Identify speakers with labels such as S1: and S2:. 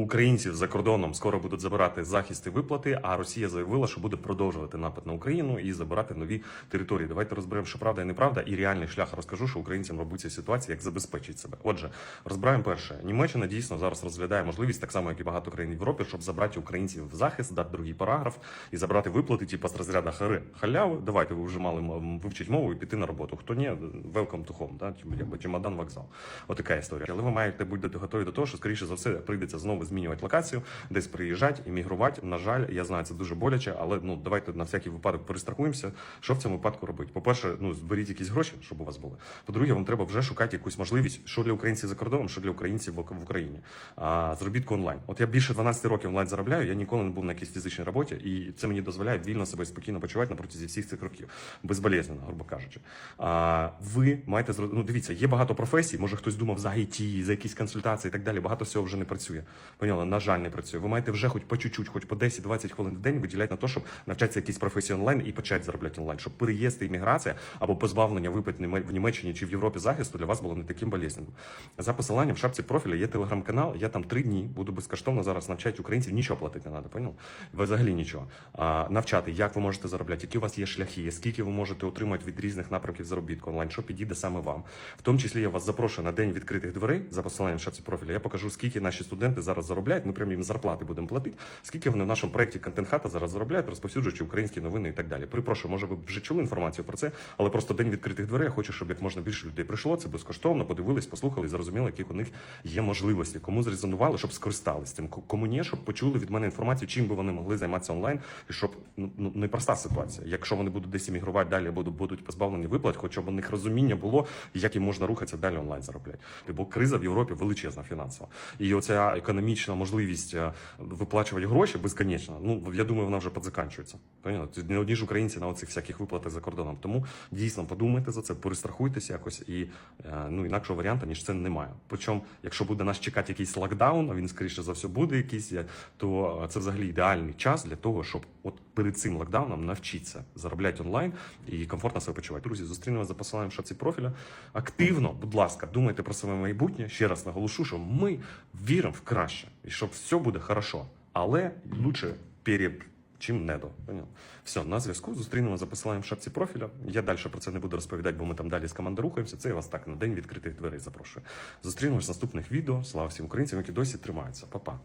S1: українців за кордоном скоро будуть забирати захист і виплати. А Росія заявила, що буде продовжувати напад на Україну і забирати нові території. Давайте розберемо, що правда і неправда, і реальний шлях розкажу, що українцям робить цій ситуації, як забезпечить себе. Отже, розбираємо перше. Німеччина дійсно зараз розглядає можливість, так само як і багато країн в Європі, щоб забрати українців в захист, дати другий параграф і забрати виплати, типу з розряду хари халяви. Давайте ви вже мали вивчити мову і піти на роботу. Хто ні, welcome to home, да? Типу, чемодан вокзал. Отака історія. Але ви маєте бути готові до того, що скоріше за все прийдеться знову змінювати локацію, десь приїжджати, іммігрувати. На жаль, я знаю, це дуже боляче, але ну давайте на всякий випадок перестрахуємося. Що в цьому випадку робити? По-перше, ну зберіть якісь гроші, щоб у вас були. По-друге, вам треба вже шукати якусь можливість, що для українців за кордоном, що для українців в Україні. А заробітку онлайн. От я більше 12 років онлайн заробляю. Я ніколи не був на якійсь фізичній роботі, і це мені дозволяє вільно себе спокійно почувати на протязі всіх цих років, безболезненно, грубо кажучи. А ви маєте ну, дивіться, є багато професій. Може хтось думав за IT, за якісь консультації і так далі. Багато всього вже не працює. Поняли? На жаль, не працює. Ви маєте вже хоч по чуть-чуть, хоч по 10-20 хвилин в день виділяти на те, щоб навчатися якісь професії онлайн і почати заробляти онлайн, щоб переїзд і імміграція або позбавлення випит в Німеччині чи в Європі захисту для вас було не таким болезненним. За посиланням в шапці профіля є телеграм-канал. Я там три дні буду безкоштовно зараз навчати українців. Нічого платити не треба, поняв? Взагалі нічого. А, навчати, як ви можете заробляти, які у вас є шляхи, скільки ви можете отримати від різних напрямків заробітку онлайн, що підійде саме вам. В тому числі я вас запрошую на день відкритих дверей за посиланням в шапці профіля. Я покажу, скільки наші студенти зараз заробляють. Ми прямо їм зарплати будемо платити. Скільки вони в нашому проєкті контент хата зараз заробляють, розповсюджуючи українські новини і так далі. Припрошую, може ви вже чули інформацію про це, але просто день відкритих дверей. Я хочу, щоб як можна більше людей прийшло. Це безкоштовно, подивились, послухали зрозуміли, які у них є можливості. Кому зрезонували, щоб скористались цим. Кому ні, щоб почули від мене інформацію, чим би вони могли займатися онлайн, і щоб ну ну, непроста ситуація. Якщо вони будуть десь іммігрувати далі, або будуть позбавлені виплат, хоча б у них розуміння було, як їм можна рухатися далі онлайн заробляти. Бо криза в Європі величезна фінансова. І оця економічна можливість е, виплачувати гроші безконечно. Ну я думаю, вона вже підзаканчується. Поняли? Тут Не одні ж українці на оцих всяких виплатах за кордоном. Тому дійсно подумайте за це, перестрахуйтеся якось і е, ну інакшого варіанту, ніж це немає. Причому, якщо буде нас чекати якийсь локдаун, а він скоріше за все буде якийсь, е, то це взагалі ідеальний час для того, щоб от перед цим локдауном навчитися заробляти онлайн і комфортно себе почувати. Друзі, зустрінемося за посиланням в шапці профіля. Активно, будь ласка, думайте про своє майбутнє. Ще раз наголошу, що ми віримо в краще і щоб все буде хорошо. Але лучше переб, чим недо. Понял? Все, на зв'язку. Зустрінемо за посиланням в шапці профіля. Я далі про це не буду розповідати, бо ми там далі з командою рухаємося. Це я вас так на день відкритих дверей запрошую. Зустрінемось в наступних відео. Слава всім українцям, які досі тримаються. Па-па.